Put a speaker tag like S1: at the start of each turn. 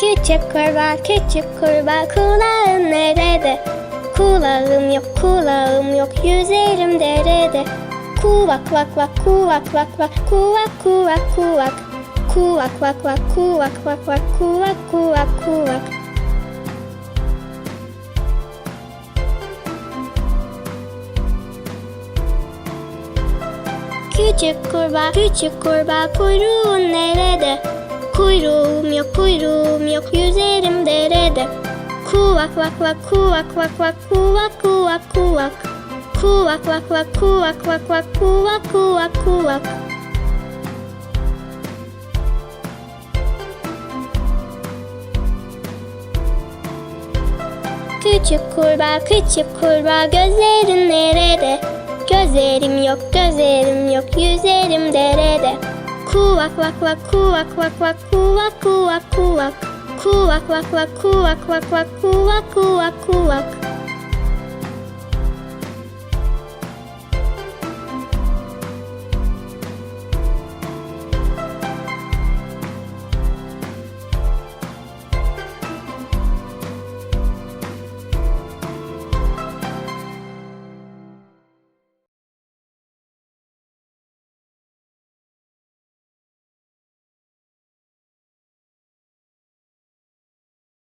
S1: Küçük kurbağa, küçük kurbağa kulağın nerede? Kulağım yok, kulağım yok, yüzerim derede. Kuvak vak vak, kuvak vak vak, kuvak kuvak kuvak. Kuvak vak vak, kuvak vak vak, kuvak kuvak kuvak. Küçük kurbağa, küçük kurbağa kuyruğun nerede? Kuyruğum yok, kuyruğum derede. Kuvak vak vak, kuvak vak vak, kuvak kuvak kuvak. Kuvak vak vak, kuvak vak vak, kuvak kuvak. Küçük kurbağa, küçük kurbağa gözlerin nerede? Gözlerim yok, gözlerim yok, yüzerim derede. Kuvak vak vak, kuvak vak vak, kuvak kuvak kuvak. Kuvak vak vak, kuvak vak vak, kuvak kuvak kuvak.